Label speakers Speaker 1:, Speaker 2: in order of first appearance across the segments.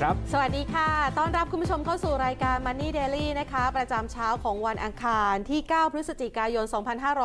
Speaker 1: ครับ
Speaker 2: สวัสดีค่ะ ต้อนรับคุณผู้ชมเข้าสู่รายการ Money Daily นะคะ ประจำเช้าของวันอังคารที่ 9 พฤศจิกายน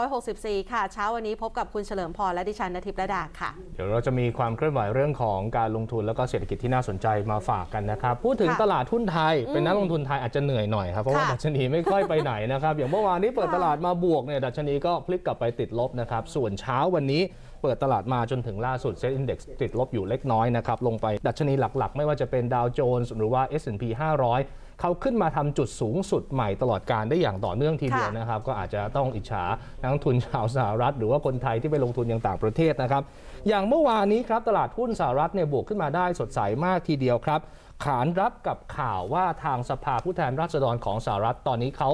Speaker 2: 2564 ค่ะ เช้าวันนี้พบกับคุณเฉลิมพรและดิฉันนทิพย์ระดาค่ะ
Speaker 1: เดี๋ยวเราจะมีความเคลื่อนไหวเรื่องของการลงทุนแล้วก็เศรษฐกิจที่น่าสนใจมาฝากกันนะครับ พูดถึง
Speaker 2: ค่ะ
Speaker 1: ตลาดหุ้นไทย เป็นนักลงทุนไทยอาจจะเหนื่อยหน่อยครับ เพราะว่า
Speaker 2: ค่ะ
Speaker 1: ดัชนีไม่ค่อยไปไหนนะครับ อย่างเมื่อวานนี้เปิด
Speaker 2: ค่ะ
Speaker 1: ตลาดมาบวกเนี่ย ดัชนีก็พลิกกลับไปติดลบนะครับ ส่วนเช้าวันนี้ เปิดตลาดมาจนถึงล่าสุดเซ็ตอินดี x ติดลบอยู่เล็กน้อยนะครับ ลงไปดัชนีหลักๆ ไม่ว่าจะเป็นดาวโจนส์หรือว่า S&P 500 เขาขึ้นมาทำจุดสูงสุดใหม่ตลอดการได้อย่างต่อเนื่องทีเดียวนะครับ ก็อาจจะต้องอิจฉานักทุนชาวสหรัฐ หรือว่าคนไทยที่ไปลงทุนอย่างต่างประเทศนะครับ อย่างเมื่อวานนี้ครับตลาดหุ้นสหรัฐเนี่ยบวกขึ้นมาได้สดใสมากทีเดียวครับ ขานรับกับข่าวว่าทางสภาผู้แทนราษฎรของสหรัฐตอนนี้เขา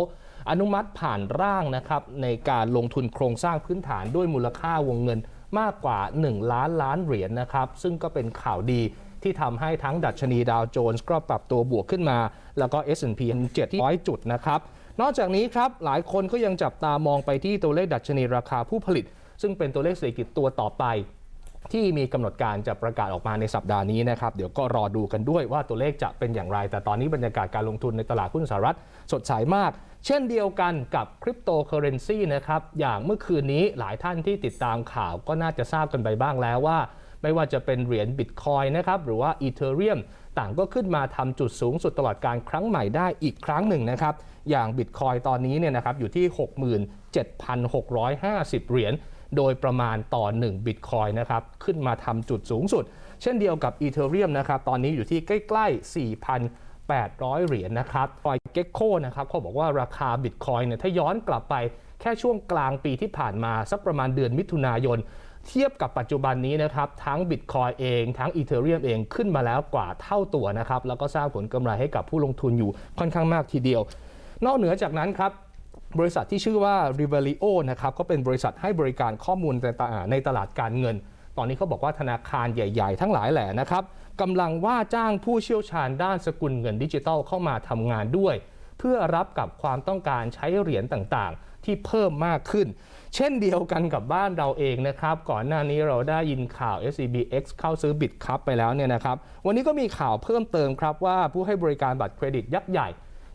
Speaker 1: อนุมัติผ่านร่างนะครับในการลงทุนโครงสร้างพื้นฐานด้วยมูลค่าวงเงิน มากกว่า 1 ล้านล้านเหรียญนะครับ ซึ่งก็เป็นข่าวดีที่ทำให้ทั้งดัชนีดาวโจนส์ก็ปรับตัวบวกขึ้นมา แล้วก็ S&P 700 จุดนะครับ นอกจากนี้ครับ หลายคนก็ยังจับตามองไปที่ตัวเลขดัชนีราคาผู้ผลิต ซึ่งเป็นตัวเลขเศรษฐกิจตัวต่อไป ที่มีกำหนดการจะประกาศออกมาในสัปดาห์นี้นะครับ เดี๋ยวก็รอดูกันด้วยว่าตัวเลขจะเป็นอย่างไร แต่ตอนนี้บรรยากาศการลงทุนในตลาดหุ้นสหรัฐสดใสมาก เช่นเดียวกันกับคริปโตเคอเรนซีนะครับ อย่างเมื่อคืนนี้หลายท่านที่ติดตามข่าวก็น่าจะทราบกันไปบ้างแล้วว่า ไม่ว่าจะเป็นเหรียญบิตคอยนะครับ หรือว่าอีเทอเรียมต่างก็ขึ้นมาทำจุดสูงสุดตลอดการครั้งใหม่ได้อีกครั้งหนึ่งนะครับ อย่างบิตคอยตอนนี้เนี่ยนะครับอยู่ที่ 67,650 เหรียญโดยประมาณต่อ1บิตคอยนะครับขึ้นมาทำจุดสูงสุด เช่นเดียวกับอีเทอเรียมนะครับตอนนี้อยู่ที่ใกล้ๆ 800 เหรียญนะครับคอยเก็กโคนะครับเขาบอกว่าราคาบิตคอยเนี่ยถ้าย้อนกลับไปแค่ช่วงกลางปีที่ผ่านมาสักประมาณเดือนมิถุนายน เทียบกับปัจจุบันนี้นะครับ ทั้ง Bitcoin เอง ทั้ง Ethereum เองขึ้นมาแล้วกว่าเท่าตัวนะครับ แล้วก็สร้างผลกำไรให้กับผู้ลงทุนอยู่ค่อนข้างมากทีเดียว นอกเหนือจากนั้นครับบริษัทที่ชื่อว่า Rivalio นะครับก็เป็นบริษัทให้บริการข้อมูลในตลาดในตลาดการเงิน ตอนนี้เขาบอกว่าธนาคารใหญ่ ๆ ทั้งหลายแหล่นะครับ กำลังว่าจ้างผู้เชี่ยวชาญด้านสกุลเงินดิจิทัลเข้ามาทำงานด้วย เพื่อรับกับความต้องการใช้เหรียญต่างๆ ที่เพิ่มมากขึ้น เช่นเดียวกันกับบ้านเราเองนะครับ ก่อนหน้านี้เราได้ยินข่าว SCBX เข้าซื้อบิตครับไปแล้วเนี่ยนะครับ วันนี้ก็มีข่าวเพิ่มเติมครับว่าผู้ให้บริการบัตรเครดิตยักษ์ใหญ่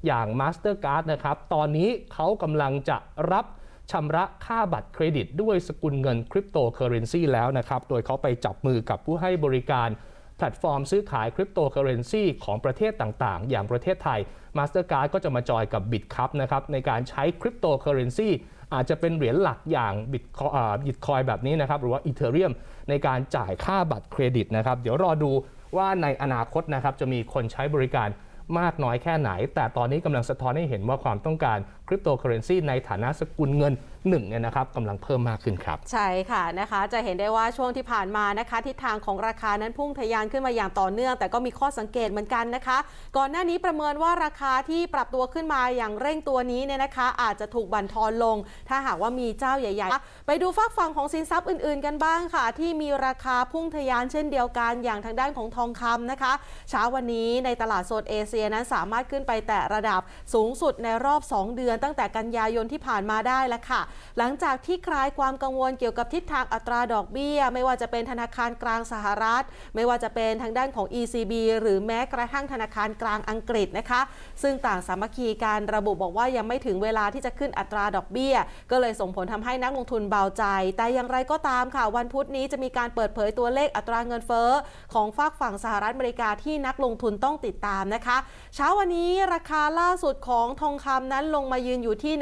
Speaker 1: อย่าง Mastercard นะครับ ตอนนี้เขากำลังจะรับชำระค่าบัตรเครดิตด้วยสกุลเงินคริปโตเคอเรนซีแล้วนะครับ โดยเขาไปจับมือกับผู้ให้บริการ แพลตฟอร์มซื้อขายคริปโตเคอเรนซีของประเทศต่างๆ อย่างประเทศไทย Mastercard ก็จะมาจอยกับ BitCup นะครับในการใช้คริปโตเคอเรนซีอาจจะเป็นเหรียญหลักอย่าง Bitcoin แบบนี้นะครับหรือว่า Ethereum ในการจ่ายค่าบัตรเครดิตนะครับ เดี๋ยวรอดูว่าในอนาคตนะครับจะมีคนใช้บริการมากน้อยแค่ไหน แต่ตอนนี้กำลังสะท้อนให้เห็นว่าความต้องการคริปโตเคอเรนซีในฐานะสกุลเงินหนึ่งเนี่ยนะครับกำลังเพิ่มมากขึ้นครับ
Speaker 2: ใช่ค่ะนะคะจะเห็นได้ว่าช่วงที่ผ่านมานะคะทิศทางของราคานั้นพุ่งทะยานขึ้นมาอย่างต่อเนื่อง แต่ก็มีข้อสังเกตเหมือนกันนะคะ ก่อนหน้านี้ประเมินว่าราคาที่ปรับตัวขึ้นมาอย่างเร่งตัวนี้เนี่ยนะคะ อาจจะถูกบั่นทอนลง ถ้าหากว่ามีเจ้าใหญ่ ๆ ไปดูฝากฝั่งของสินทรัพย์อื่น ๆ กันบ้างค่ะ ที่มีราคาพุ่งทะยานเช่นเดียวกันอย่างทางด้านของทองคำนะคะเช้าวันนี้ในตลาดโซนเอเชียนั้นสามารถขึ้นไปแตะระดับสูงสุดในรอบ 2 เดือนตั้งแต่กันยายนที่ผ่านมาได้แล้วค่ะ หลังจากที่คลายความกังวลเกี่ยวกับทิศทางอัตราดอกเบี้ย ไม่ว่าจะเป็นธนาคารกลางสหรัฐ ไม่ว่าจะเป็นทางด้านของ ECB หรือแม้กระทั่งธนาคารกลางอังกฤษนะคะ ซึ่งต่างสามัคคีการระบุบอกว่ายังไม่ถึงเวลาที่จะขึ้นอัตราดอกเบี้ย ก็เลยส่งผลทำให้นักลงทุนเบาใจ แต่อย่างไรก็ตามค่ะ วันพุธนี้จะมีการเปิดเผยตัวเลขอัตราเงินเฟ้อของฝากฝั่งสหรัฐอเมริกาที่นักลงทุนต้องติดตามนะคะ เช้าวันนี้ราคาล่าสุดของทองคำนั้นลงมายืนอยู่ที่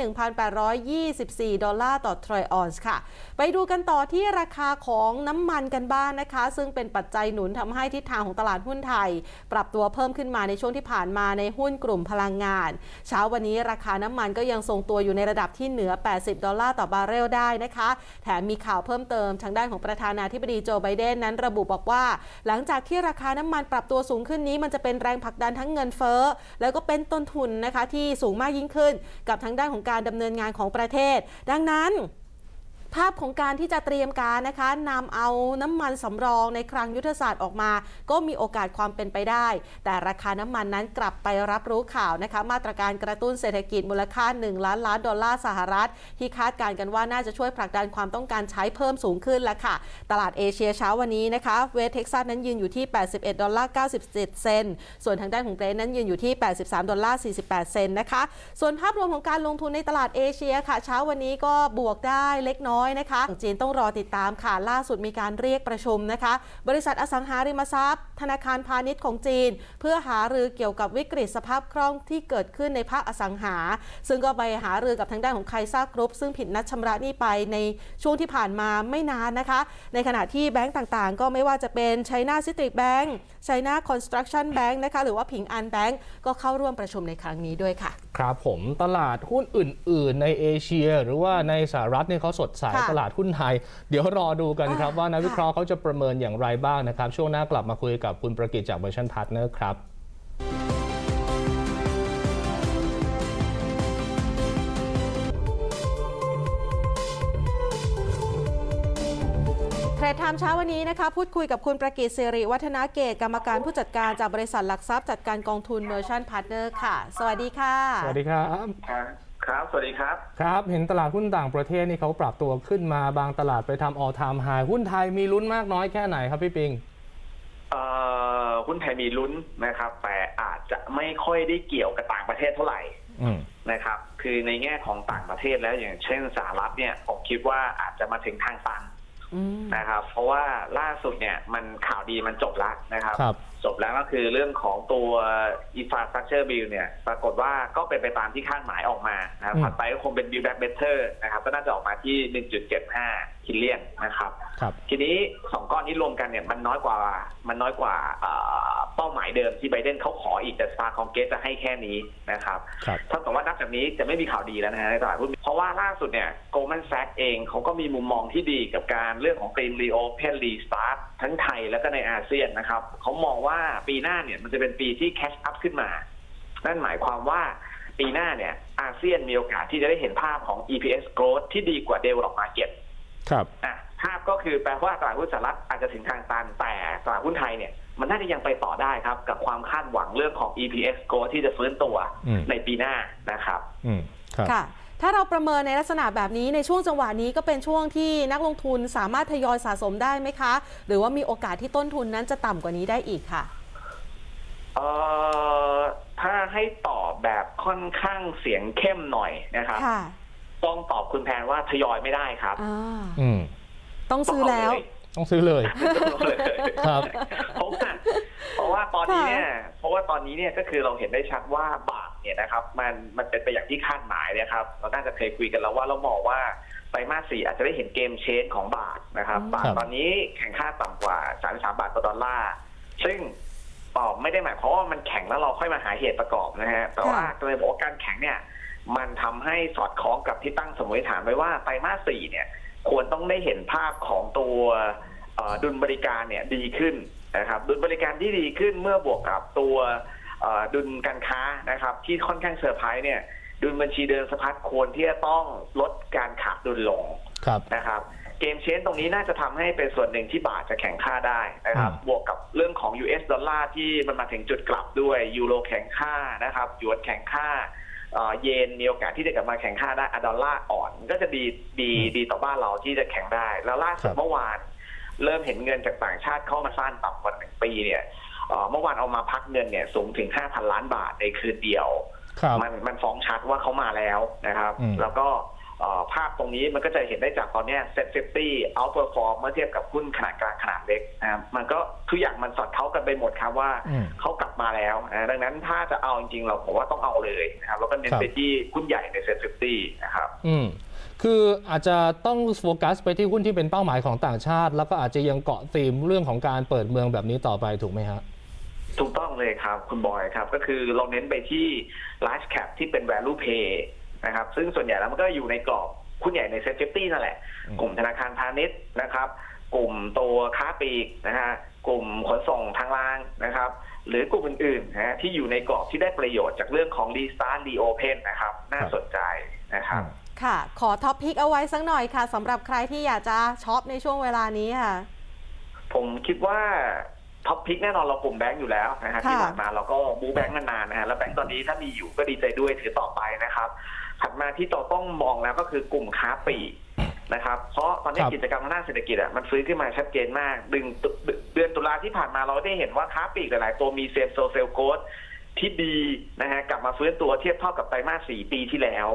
Speaker 2: 1,824 ดอลลาร์ต่อทรอยออนซ์ค่ะ ไปดูกันต่อที่ราคาของน้ำมันกันบ้างนะคะ ซึ่งเป็นปัจจัยหนุนทำให้ทิศทางของตลาดหุ้นไทย ปรับตัวเพิ่มขึ้นมาในช่วงที่ผ่านมาในหุ้นกลุ่มพลังงาน เช้าวันนี้ราคาน้ำมันก็ยังทรงตัวอยู่ในระดับที่เหนือ 80 ดอลลาร์ต่อบาร์เรลได้นะคะ แถมมีข่าวเพิ่มเติมทางด้านของประธานาธิบดีโจไบเดนนั้นระบุบอกว่า หลังจากที่ราคาน้ำมันปรับตัวสูงขึ้นนี้ มันจะเป็นแรงผลักดันทั้งเงินเฟ้อแล้วก็เป็นต้นทุนนะคะที่สูงมากยิ่งขึ้นกับทางด้านของการดำเนินงานของประเทศ ดังนั้น ภาพของการที่จะเตรียมการนะคะนำเอาน้ำมันสำรองในคลังยุทธศาสตร์ออกมา ก็มีโอกาสความเป็นไปได้ แต่ราคาน้ำมันนั้นกลับไปรับรู้ข่าวนะคะ มาตรการกระตุ้นเศรษฐกิจมูลค่า 1 ล้านล้านดอลลาร์สหรัฐ ที่คาดการณ์กันว่าน่าจะช่วยผลักดันความต้องการใช้เพิ่มสูงขึ้นแล้วค่ะ ตลาดเอเชียเช้าวันนี้นะคะเวสเท็กซัสนั้นยืนอยู่ที่ 81 ดอลลาร์ 97 เซนส่วนทางด้านของเบรนนั้นยืนอยู่ที่ 83 ดอลลาร์ 48 เซนนะคะ ส่วนภาพรวมของการลงทุนในตลาดเอเชียค่ะ เช้าวันนี้ก็บวกได้เล็กน้อยนะคะจีนต้องรอติดตามค่ะ ล่าสุดมีการเรียกประชุมนะคะ บริษัทอสังหาริมทรัพย์ ธนาคารพาณิชย์ของจีน เพื่อหารือเกี่ยวกับวิกฤตสภาพคล่องที่เกิดขึ้นในภาคอสังหา ซึ่งก็ไปหารือกับทางด้านของไคซ่ากรุ๊ปซึ่งผิดนัดชำระหนี้ไปในช่วงที่ผ่านมาไม่นานนะคะ ในขณะที่แบงก์ต่างๆ ก็ไม่ว่าจะเป็น China Citric Bank China Construction Bank นะคะหรือว่าผิงอันแบงก์ก็เข้าร่วมประชุมในครั้งนี้ด้วยค่ะ
Speaker 1: ครับผมตลาดหุ้นอื่น ๆ ในเอเชีย หรือว่าในสหรัฐเนี่ยเขาสดใส
Speaker 2: ค่ะ
Speaker 1: ตลาดหุ้นไทย เดี๋ยวรอดูกันครับ
Speaker 2: อ่า
Speaker 1: ว่านักวิ
Speaker 2: ค่ะ
Speaker 1: เคราะห์เขาจะประเมินอย่างไรบ้างนะครับ ช่วงหน้ากลับมาคุยกับคุณประกิตจากเวอร์ชันพาร์ทเนอร์ครับ
Speaker 2: เทรดไทม์เช้าวันนี้นะคะพูดคุยกับคุณประกิตสิริวัฒนาเกตกรรมการผู้จัดการจากบริษัทหลักทรัพย์จัดการกองทุนเมอร์ชันพาร์ทเนอร์ค่ะ สวัสดีค่ะ
Speaker 1: สวัสดีครับ
Speaker 3: ครับครับ สวัสดีครับ
Speaker 1: ครับ เห็นตลาดหุ้นต่างประเทศนี่เขาปรับตัวขึ้นมาบางตลาดไปทำ all time high หุ้นไทยมีลุ้นมากน้อยแค่ไหนครับพี่ปิง
Speaker 3: เอ่อหุ้นไทยมีลุ้นนะครับ แต่อาจจะไม่ค่อยได้เกี่ยวกับต่างประเทศเท่าไหร่
Speaker 1: อืม
Speaker 3: นะครับ คือในแง่ของต่างประเทศแล้วอย่างเช่นสหรัฐเนี่ยผมคิดว่าอาจจะมาถึงทางตัน
Speaker 2: อืม
Speaker 3: นะครับ เพราะว่าล่าสุดเนี่ยมันข่าวดีมันจบแล้วนะครับ
Speaker 1: ครับ
Speaker 3: จบแล้วก็คือเรื่องของตัว infrastructure bill เนี่ย ปรากฏว่าก็เป็นไปตามที่คาดหมายออกมานะครับ
Speaker 1: อืม
Speaker 3: ถัดไปก็คงเป็น build back better นะครับ ก็น่าจะออกมาที่ 1.75 ทิลเลียนนะครับ
Speaker 1: ครับ
Speaker 3: ทีนี้สองก้อนนี้รวมกันเนี่ยมันน้อยกว่ามันน้อยกว่าเอ่อเป้าหมายเดิมที่ไบเดนเขาขออีกแต่สภาคองเกสจะให้แค่นี้นะครับ
Speaker 1: ครับ
Speaker 3: เท่ากับว่านับจากนี้จะไม่มีข่าวดีแล้วนะฮะในตลาดหุ้นเพราะว่าล่าสุดเนี่ย Goldman Sachs เองเขาก็มีมุมมองที่ดีกับการเรื่องของ Green Reopen Restart ทั้งไทยแล้วก็ในอาเซียนนะครับเขามองว่าปีหน้าเนี่ยมันจะเป็นปีที่ catch up ขึ้นมา นั่นหมายความว่าปีหน้าเนี่ยอาเซียนมีโอกาสที่จะได้เห็นภาพของ EPS growth ที่ดีกว่า developed market
Speaker 1: ครับ
Speaker 3: อะภาพก็คือแปลว่าตลาดหุ้นสหรัฐอาจจะถึงทางตันแต่ตลาดหุ้นไทยเนี่ยมันน่าจะยังไปต่อได้ครับ กับความคาดหวังเรื่องของ EPS growth ที่จะฟื้นตัว
Speaker 1: อืม
Speaker 3: ในปีหน้านะครับ
Speaker 1: อืมครับ
Speaker 2: ค่ะ ถ้าเราประเมินในลักษณะแบบนี้ในช่วงจังหวะนี้ก็เป็นช่วงที่นักลงทุนสามารถทยอยสะสมได้ไหมคะ หรือว่ามีโอกาสที่ต้นทุนนั้นจะต่ำกว่านี้ได้อีกค่ะ
Speaker 3: เอ่อถ้าให้ตอบแบบค่อนข้างเสียงเข้มหน่อยนะครับ
Speaker 2: ค่ะ
Speaker 3: ต้องตอบคุณแพนว่าทยอยไม่ได้ครับ
Speaker 2: อ่า
Speaker 1: อืม
Speaker 2: ต้องซื้อแล้ว
Speaker 1: ต้องซื้อเลย
Speaker 3: ต้องเอาเลย
Speaker 1: ครับ
Speaker 3: เพราะว่าเพราะว่าตอนนี้เนี่ยเพราะว่าตอนนี้เนี่ยก็คือเราเห็นได้ชัดว่าบาทเนี่ยนะครับ มันมันเป็นไปอย่างที่คาดหมายนะครับ เราน่าจะเคยคุยกันแล้วว่าเรามองว่าไตรมาสสี่อาจจะได้เห็นเกมเชนของบาทนะครับ
Speaker 2: อืม
Speaker 3: บาทตอนนี้แข่งค่าต่ำกว่า 33 บาทต่อดอลลาร์ ซึ่งตอบไม่ได้หมายความว่ามันแข็งแล้วเราค่อยมาหาเหตุประกอบนะฮะ แต่ว่าก็เลยบอกว่าการแข็งเนี่ย มันทำให้สอดคล้องกับที่ตั้งสมมติฐานไว้ว่าไตรมาสสี่เนี่ย ควรต้องได้เห็นภาพของตัวเอ่อดุลบริการเนี่ยดีขึ้นนะครับ ดุลบริการที่ดีขึ้นเมื่อบวกกับตัวเอ่อดุลการค้านะครับ ที่ค่อนข้างเซอร์ไพรส์เนี่ย ดุลบัญชีเดินสะพัดควรที่จะต้องลดการขาดดุลลง
Speaker 1: ครับ
Speaker 3: นะครับเกมเชนตรงนี้น่าจะทำให้เป็นส่วนหนึ่งที่บาทจะแข่งค่าได้นะครับ
Speaker 1: อืม
Speaker 3: บวกกับเรื่องของ US ดอลลาร์ที่มันมาถึงจุดกลับด้วยยูโรแข่งค่านะครับหยวนแข่งค่า เอ่อเยนมีโอกาสที่จะกลับมาแข่งค่าได้อะดอลลาร์อ่อนก็จะดีดีดีต่อบ้านเราที่จะแข่งได้ แล้วล่าสุดเมื่อวาน เริ่มเห็นเงินจากต่างชาติเข้ามาสร้างต่ำกว่าหนึ่งปีเนี่ยเอ่อเมื่อวานเอามาพักเงินเนี่ยสูงถึง5,000ล้านบาทในคืนเดียว
Speaker 1: ครับ
Speaker 3: มันมันฟ้องชัดว่าเขามาแล้วนะครับ
Speaker 1: อืม
Speaker 3: แล้วก็เอ่อ ภาพตรงนี้มันก็จะเห็นได้จากตอนเนี้เซ็ตฟิฟตี้เอาเปอร์ฟอร์มเมื่อเทียบกับหุ้นขนาดกลางขนาดเล็กนะครับมันก็ทุกอย่างมันสอดเข้ากันไปหมดครับว่า
Speaker 1: อืม
Speaker 3: เขากลับมาแล้วนะดังนั้นถ้าจะเอาจริงๆ เราผมว่าต้องเอาเลยนะครับแล้วก็เน้น
Speaker 1: ครับ
Speaker 3: ไปที่หุ้นใหญ่ในเซ็ตฟิฟตี้นะครับ
Speaker 1: อืมคืออาจจะต้องโฟกัสไปที่หุ้นที่เป็นเป้าหมายของต่างชาติ แล้วก็อาจจะยังเกาะธีมเรื่องของการเปิดเมืองแบบนี้ต่อไปถูกไหมฮะ
Speaker 3: ถูกต้องเลยครับคุณบอยครับ ก็คือเราเน้นไปที่ large cap ที่เป็น value pay นะครับซึ่งส่วนใหญ่แล้วมันก็อยู่ในกรอบหุ้นใหญ่ใน safety นั่นแหละ
Speaker 1: อืม
Speaker 3: กลุ่มธนาคารพาณิชย์นะครับ กลุ่มตัวค้าปลีกนะฮะกลุ่มขนส่งทางรางนะครับ หรือกลุ่มอื่นๆนะฮะที่อยู่ในกรอบที่ได้ประโยชน์จากเรื่องของ restart reopen นะครับ น่าสนใจนะครับ
Speaker 2: ค่ะ ขอท็อปพิกเอาไว้สักหน่อยค่ะสำหรับใครที่อยากจะช็อปในช่วงเวลานี้ค่ะ
Speaker 3: ผมคิดว่าท็อปพิกแน่นอนเรากลุ่มแบงก์อยู่แล้วนะฮะ
Speaker 2: ค่ะ
Speaker 3: ที่ผ่านมาเราก็บูแบงก์มานานนะฮะแล้วแบงก์ตอนนี้ถ้ามีอยู่ก็ดีใจด้วยถือต่อไปนะครับ ถัดมาที่เราต้องมองแล้วก็คือกลุ่มค้าปลีกนะครับ เพราะตอนนี้
Speaker 1: ครับ
Speaker 3: กิจกรรมทางด้านเศรษฐกิจอะมันฟื้นขึ้นมาชัดเจนมาก ดึงตุเดือนตุลาที่ผ่านมาเราได้เห็นว่าค้าปลีกหลาย ๆ ตัวมีเซฟโซเซลโกดที่ดีนะฮะกลับมาฟื้นตัวเทียบเท่ากับไตรมาสสี่ปีที่แล้ว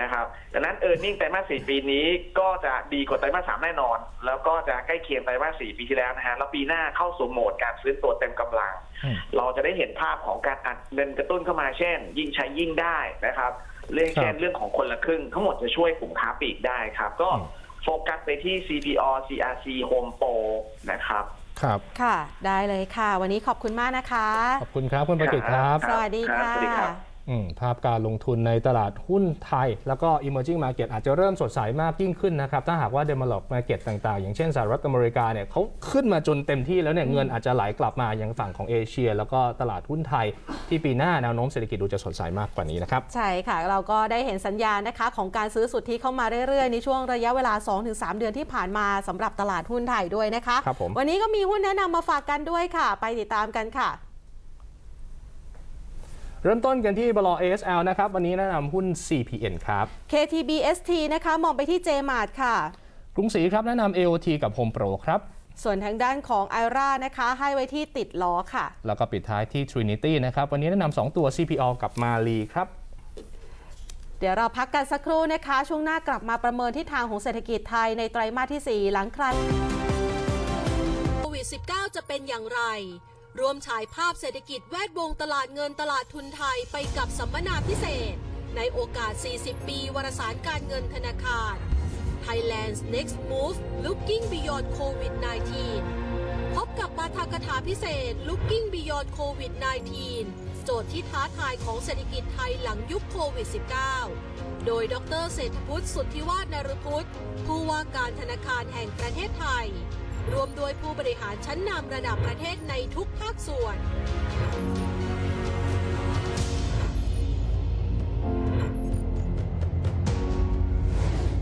Speaker 3: นะครับดังนั้นเออร์เน็งไตรมาสสี่ปีนี้ก็จะดีกว่าไตรมาสสามแน่นอน แล้วก็จะใกล้เคียงไตรมาสสี่ปีที่แล้วนะฮะแล้วปีหน้าเข้าสู่โหมดการฟื้นตัวเต็มกำลัง
Speaker 1: อืม
Speaker 3: เราจะได้เห็นภาพของการอัดเงินกระตุ้นเข้ามาเช่น ยิ่งใช้ยิ่งได้นะครับ เรื่องเช่น
Speaker 1: ครับ
Speaker 3: เรื่องของคนละครึ่ง ทั้งหมดจะช่วยกลุ่มค้าปลีกได้ครับ ก็
Speaker 1: อืม
Speaker 3: โฟกัสไปที่ CPO CRC Home Pro นะครับ
Speaker 1: ครับ
Speaker 2: ค่ะ ได้เลยค่ะ วันนี้ขอบคุณมากนะคะ
Speaker 1: ขอบคุณครับคุณประกิตครับ
Speaker 3: ครับ
Speaker 2: สวัสดี
Speaker 3: ครับ
Speaker 2: ค่ะ
Speaker 3: สวัสดีครับ
Speaker 1: อืมภาพการลงทุนในตลาดหุ้นไทย แล้วก็ emerging market อาจจะเริ่มสดใสมากยิ่งขึ้นนะครับ ถ้าหากว่า develop market ต่างๆ อย่างเช่นสหรัฐอเมริกาเนี่ยเขาขึ้นมาจนเต็มที่แล้วเนี่ยเงินอาจจะไหลกลับมายังฝั่งของเอเชีย แล้วก็ตลาดหุ้นไทย ที่ปีหน้าแนวโน้มเศรษฐกิจดูจะสดใสมากกว่านี้นะครับ
Speaker 2: ใช่ค่ะ เราก็ได้เห็นสัญญาณนะคะของการซื้อสุทธิเข้ามาเรื่อยๆ ในช่วงระยะเวลา 2-3 เดือนที่ผ่านมาสำหรับตลาดหุ้นไทยด้วยนะคะ
Speaker 1: ครับผม
Speaker 2: วันนี้ก็มีหุ้นแนะนำมาฝากกันด้วยค่ะ ไปติดตามกันค่ะ
Speaker 1: เริ่มต้นกันที่บล ASL นะครับ วันนี้แนะนำหุ้น CPN ครับ
Speaker 2: KTBST นะคะ มองไปที่ JMart ค่ะ
Speaker 1: กรุงศรีครับแนะนำ AOT กับ Home Pro ครับ
Speaker 2: ส่วนทางด้านของ i r a นะคะ ให้ไว้ที่ติดล้อค่ะ
Speaker 1: แล้วก็ปิดท้ายที่ Trinity นะครับ วันนี้แนะนำ2ตัว CPO กับ Mali ครับ
Speaker 2: เดี๋ยวเราพักกันสักครู่นะคะ ช่วงหน้ากลับมาประเมินทิศทางของเศรษฐกิจไทยในไตรมาสที่ 4 หลังคลาย
Speaker 4: โควิด -19 จะเป็นอย่างไร รวมฉายภาพเศรษฐกิจแวดวงตลาดเงินตลาดทุนไทยไปกับสัมมนาพิเศษ ในโอกาส 40 ปีวารสารการเงินธนาคาร Thailand's Next Move Looking Beyond COVID-19 พบกับปาฐกถาพิเศษ Looking Beyond COVID-19 โจทย์ที่ท้าทายของเศรษฐกิจไทยหลังยุคโควิด -19 โดยดรเศรษฐพุทธสุทธิวาฒนรพุทธผู้ว่าการธนาคารแห่งประเทศไทย รวมโดยผู้บริหารชั้นนำระดับประเทศในทุกภาคส่วน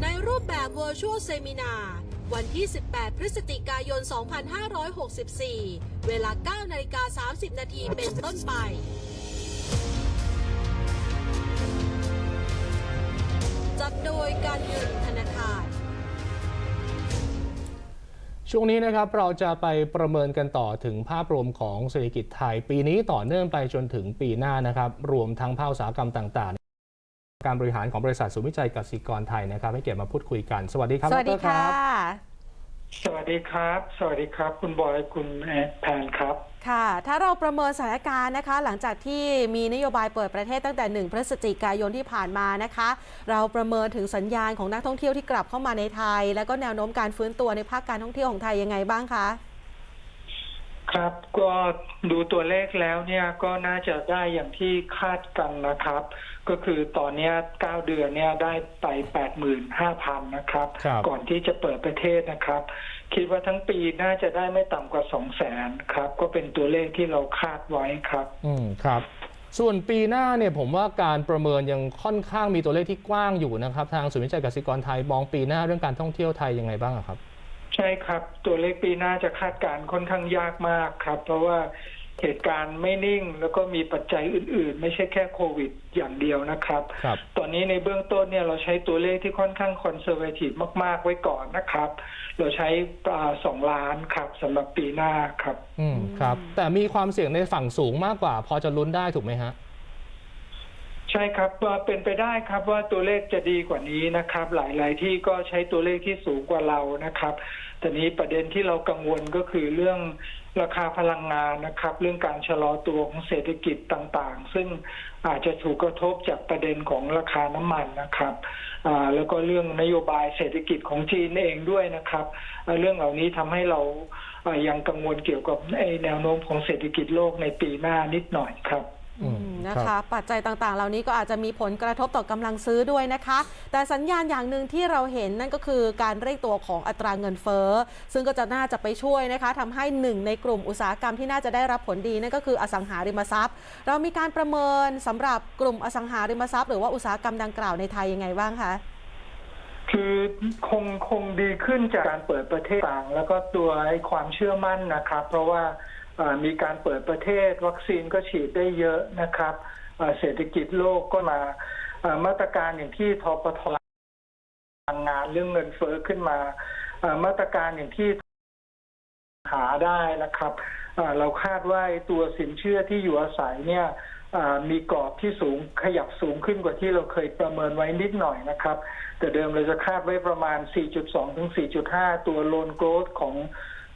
Speaker 4: ในรูปแบบ Virtual Seminar วันที่ 18 พฤศจิกายน 2564 เวลา 9 นาฬิกา 30 นาทีเป็นต้นไปจัดโดยการเงินธนาคาร
Speaker 1: ช่วงนี้นะครับเราจะไปประเมินกันต่อถึงภาพรวมของเศรษฐกิจไทย ปีนี้ต่อเนื่องไปจนถึงปีหน้านะครับ รวมทั้งภาคอุตสาหกรรมต่างๆ การบริหารของบริษัทศูนย์วิจัยกสิกรไทยนะครับ ให้เกียรติมาพูดคุยกัน สวัสดีครับ
Speaker 2: สวัสดี
Speaker 1: ดร
Speaker 2: ค่ะ
Speaker 1: รับ
Speaker 5: สวัสดีครับ สวัสดีครับ คุณบอยคุณแพนครับ
Speaker 2: ค่ะ ถ้าเราประเมินสถานการณ์นะคะ หลังจากที่มีนโยบายเปิดประเทศตั้งแต่ 1 พฤศจิกายนที่ผ่านมานะคะ เราประเมินถึงสัญญาณของนักท่องเที่ยวที่กลับเข้ามาในไทย แล้วก็แนวโน้มการฟื้นตัวในภาคการท่องเที่ยวของไทยยังไงบ้างคะ
Speaker 5: ครับก็ดูตัวเลขแล้วเนี่ยก็น่าจะได้อย่างที่คาดกันนะครับ ก็คือตอนเนี้ย9เดือนเนี่ยได้ไป85,000นะครับ
Speaker 1: ครับ
Speaker 5: ก่อนที่จะเปิดประเทศนะครับ คิดว่าทั้งปีน่าจะได้ไม่ต่ำกว่า200,000ครับ ก็เป็นตัวเลขที่เราคาดไว้ครับ
Speaker 1: อืมครับ ส่วนปีหน้าเนี่ยผมว่าการประเมินยังค่อนข้างมีตัวเลขที่กว้างอยู่นะครับ ทางศูนย์วิจัยกสิกรไทยมองปีหน้าเรื่องการท่องเที่ยวไทยยังไงบ้างอะครับ
Speaker 5: ใช่ครับ ตัวเลขปีหน้าจะคาดการณ์ค่อนข้างยากมากครับ เพราะว่า เหตุการณ์ไม่นิ่งแล้วก็มีปัจจัยอื่น ๆ ไม่ใช่แค่โควิดอย่างเดียวนะครับ
Speaker 1: ครับ
Speaker 5: ตอนนี้ในเบื้องต้นเนี่ยเราใช้ตัวเลขที่ค่อนข้างคอนเซอร์เวทีฟมาก ๆ ไว้ก่อนนะครับ เราใช้สองล้านครับสำหรับปีหน้าครับ
Speaker 1: อืมครับ แต่มีความเสี่ยงในฝั่งสูงมากกว่า พอจะลุ้นได้ถูกไหมฮะ
Speaker 5: ใช่ครับว่าเป็นไปได้ครับว่าตัวเลขจะดีกว่านี้นะครับ หลาย ๆ ที่ก็ใช้ตัวเลขที่สูงกว่าเรานะครับแต่นี้ประเด็นที่เรากังวลก็คือเรื่อง ราคาพลังงานนะครับ เรื่องการชะลอตัวของเศรษฐกิจต่างๆ ซึ่งอาจจะถูกกระทบจากประเด็นของราคาน้ำมันนะครับแล้วก็เรื่องนโยบายเศรษฐกิจของจีนเองด้วยนะครับ เรื่องเหล่านี้ทำให้เรายังกังวลเกี่ยวกับแนวโน้มของเศรษฐกิจโลกในปีหน้านิดหน่อยครับ
Speaker 2: นะ
Speaker 1: ครั
Speaker 2: คะ
Speaker 1: บ
Speaker 2: ปัจจัยต่างๆ เหล่านี้ก็อาจจะมีผลกระทบต่อกำลังซื้อด้วยนะคะ แต่สัญญาณอย่างหนึ่งที่เราเห็นนั่นก็คือการเร่งตัวของอัตราเงินเฟ้อ ซึ่งก็จะน่าจะไปช่วยนะคะทำให้หนึ่งในกลุ่มอุตสาหกรรมที่น่าจะได้รับผลดีนั่นก็คืออสังหาริมทรัพย์ เรามีการประเมินสำหรับกลุ่มอสังหาริมทรัพย์ หรือว่าอุตสาหกรรมดังกล่าวในไทยยังไงบ้างคะ
Speaker 5: คือคงคงดีขึ้นจากการเปิดประเทศต่าง แล้วก็ตัวความเชื่อมั่นนะครับ เพราะว่ามีการเปิดประเทศ วัคซีนก็ฉีดได้เยอะนะครับเศรษฐกิจโลกก็มามาตรการอย่างที่ทปททำงงานเรื่องเงินเฟ้อขึ้นมามาตรการอย่างที่หาได้นะครับเราคาดว่าตัวสินเชื่อที่อยู่อาศัยเนี่ย มีกรอบที่สูงขยับสูงขึ้นกว่าที่เราเคยประเมินไว้นิดหน่อยนะครับ แต่เดิมเราจะคาดไว้ประมาณ 4.2 ถึง 4.5 ตัว loan growth ของ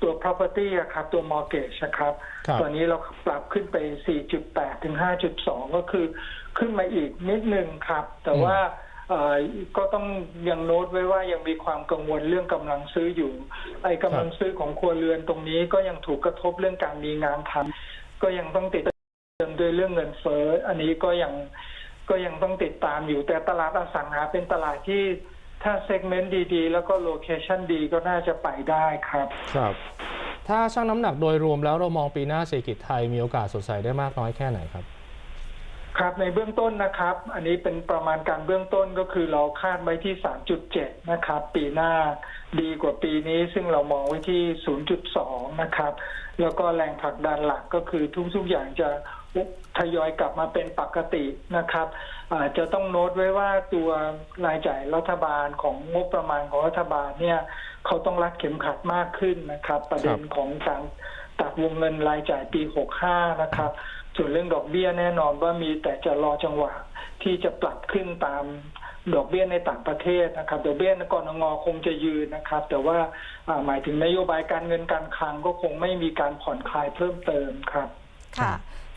Speaker 5: ตัว property อะครับ ตัว mortgage นะครับ
Speaker 1: ครับ
Speaker 5: ตอนนี้เราปรับขึ้นไป 4.8 ถึง 5.2 ก็คือขึ้นมาอีกนิดหนึ่งครับ แต่ว่าเอ่อก็ต้องยังโน้ตไว้ว่ายังมีความกังวลเรื่องกำลังซื้ออยู่ ไอ้กำลังซื้อของครัวเรือนตรงนี้ก็ยังถูกกระทบเรื่องการมีงานทำก็ยังต้องติด เติมด้วยเรื่องเงินเฟ้ออันนี้ก็ยังก็ยังต้องติดตามอยู่แต่ตลาดอสังหาเป็นตลาดที่ถ้าเซกเมนต์ดีๆ แล้วก็โลเคชันดีก็น่าจะไปได้ครับ
Speaker 1: ครับ ถ้าชั่งน้ำหนักโดยรวมแล้วเรามองปีหน้าเศรษฐกิจไทยมีโอกาสสดใสได้มากน้อยแค่ไหนครับ
Speaker 5: ครับในเบื้องต้นนะครับ อันนี้เป็นประมาณการเบื้องต้นก็คือเราคาดไว้ที่ 3.7 นะครับ ปีหน้าดีกว่าปีนี้ซึ่งเรามองไว้ที่ 0.2 นะครับ แล้วก็แรงผลักดันหลักก็คือทุกๆอย่างจะ ทยอยกลับมาเป็นปกตินะครับจะต้องโน้ตไว้ว่าตัวรายจ่ายรัฐบาลของงบประมาณของรัฐบาลเนี่ยเขาต้องรัดเข็มขัดมากขึ้นนะครับ ประเด็นของการตัดวงเงินรายจ่ายปี 65 นะครับ ส่วนเรื่องดอกเบี้ยแน่นอนว่ามีแต่จะรอจังหวะที่จะปรับขึ้นตามดอกเบี้ยในต่างประเทศนะครับดอกเบี้ยในกรงงคงจะยืนนะครับ แต่ว่าหมายถึงนโยบายการเงินการคลังก็คงไม่มีการผ่อนคลายเพิ่มเติมครับ
Speaker 2: ค่ะ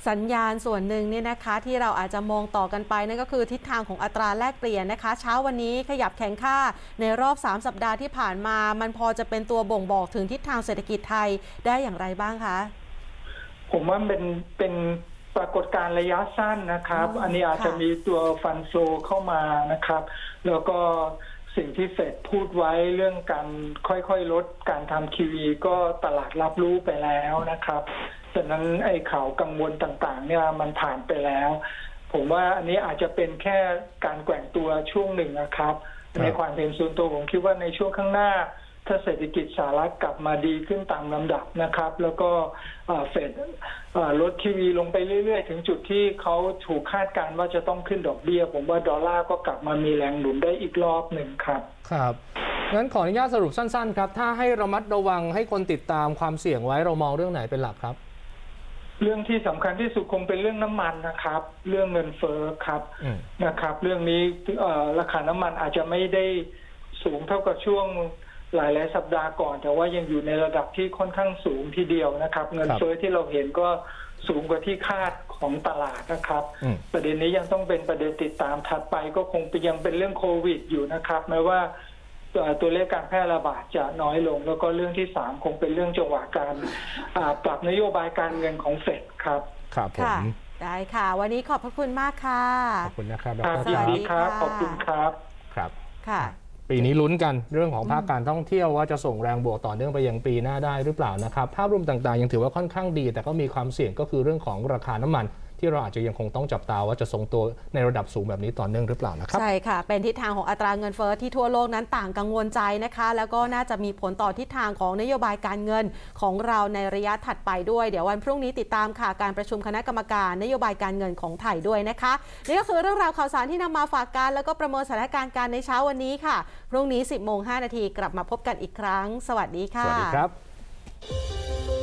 Speaker 2: สัญญาณส่วนหนึ่งเนี่ยนะคะที่เราอาจจะมองต่อกันไปนั่นก็คือทิศทางของอัตราแลกเปลี่ยนนะคะ เช้าวันนี้ขยับแข็งค่าในรอบ 3 สัปดาห์ที่ผ่านมา มันพอจะเป็นตัวบ่งบอกถึงทิศทางเศรษฐกิจไทยได้อย่างไรบ้างคะ
Speaker 5: ผมว่าเป็นเป็นปรากฏการณ์ระยะสั้นนะครับ
Speaker 2: อืม
Speaker 5: อันนี้อาจจะ
Speaker 2: ค่ะ
Speaker 5: มีตัวฟันโซเข้ามานะครับ แล้วก็สิ่งที่เฟดพูดไว้เรื่องการค่อยๆ ลดการทำ QE ก็ตลาดรับรู้ไปแล้วนะครับ ฉะนั้นไอ้ข่าวกังวลต่างๆ เนี่ยมันผ่านไปแล้ว ผมว่าอันนี้อาจจะเป็นแค่การแกว่งตัวช่วงหนึ่งนะครับ ในความเห็นส่วนตัวผมคิดว่าในช่วงข้างหน้า ถ้าเศรษฐกิจสหรัฐกลับมาดีขึ้นตามลำดับนะครับ แล้วก็เอ่อเฟดเอ่อลดทีวีลงไปเรื่อยๆ ถึงจุดที่เขาถูกคาดการณ์ว่าจะต้องขึ้นดอกเบี้ย ผมว่าดอลลาร์ก็กลับมามีแรงหนุนได้อีกรอบหนึ่งครับ
Speaker 1: ครับงั้นขออนุญาตสรุปสั้นๆครับ ถ้าให้ระมัดระวังให้คนติดตามความเสี่ยงไว้เรามองเรื่องไหนเป็นหลักครับ
Speaker 5: เรื่องที่สำคัญที่สุดคงเป็นเรื่องน้ำมันนะครับ เรื่องเงินเฟ้อครับ
Speaker 1: อืม
Speaker 5: นะครับ เรื่องนี้เอ่อราคาน้ำมันอาจจะไม่ได้สูงเท่ากับช่วงหลายๆสัปดาห์ก่อน แต่ว่ายังอยู่ในระดับที่ค่อนข้างสูงทีเดียวนะครับ เงินเฟ้อที่เราเห็นก็สูงกว่าที่คาดของตลาดนะครับ
Speaker 1: อืม
Speaker 5: ประเด็นนี้ยังต้องเป็นประเด็นติดตามถัดไปก็คงเป็นยังเป็นเรื่องโควิดอยู่นะครับแม้ว่าเอ่อ ตัวเลขการแพร่ระบาดจะน้อยลง แล้วก็เรื่องที่สามคงเป็นเรื่องจังหวะการอ่าปรับนโยบายการเงินของเฟดครับ
Speaker 1: ครับผม
Speaker 2: ค่ะได้ค่ะ วันนี้ขอบพระคุณมากค่ะ
Speaker 1: ขอบคุณนะครับด
Speaker 5: ครับ
Speaker 1: ร
Speaker 2: ส
Speaker 5: ยิ
Speaker 2: วันส
Speaker 5: ดีครับ
Speaker 2: ค่ะ
Speaker 5: ขอบคุณครับ
Speaker 1: ครับ
Speaker 2: ค่ะ
Speaker 1: ปีนี้ลุ้นกันเรื่องของภาคการท่องเที่ยวว่าจะส่งแรงบวกต่อเนื่องไปยังปีหน้าได้หรือเปล่านะครับ ภาพรวมต่างๆ ยังถือว่าค่อนข้างดี แต่ก็มีความเสี่ยงก็คือเรื่องของราคาน้ำมัน ที่เราอาจจะยังคงต้องจับตาว่าจะทรงตัวในระดับสูงแบบนี้ต่อเนื่องหรือเปล่านะครับ
Speaker 2: ใช่ค่ะ เป็นทิศทางของอัตราเงินเฟ้อที่ทั่วโลกนั้นต่างกังวลใจนะคะ แล้วก็น่าจะมีผลต่อทิศทางของนโยบายการเงินของเราในระยะถัดไปด้วย เดี๋ยววันพรุ่งนี้ติดตามค่ะการประชุมคณะกรรมการนโยบายการเงินของไทยด้วยนะคะนี่ก็คือเรื่องราวข่าวสารที่นำมาฝากกันแล้วก็ประเมินสถานการณ์การในเช้าวันนี้ค่ะพรุ่งนี้ 10โมง5นาทีกลับมาพบกันอีกครั้ง สวัสดี
Speaker 1: ส
Speaker 2: ค่ะ
Speaker 1: วัสดีครับ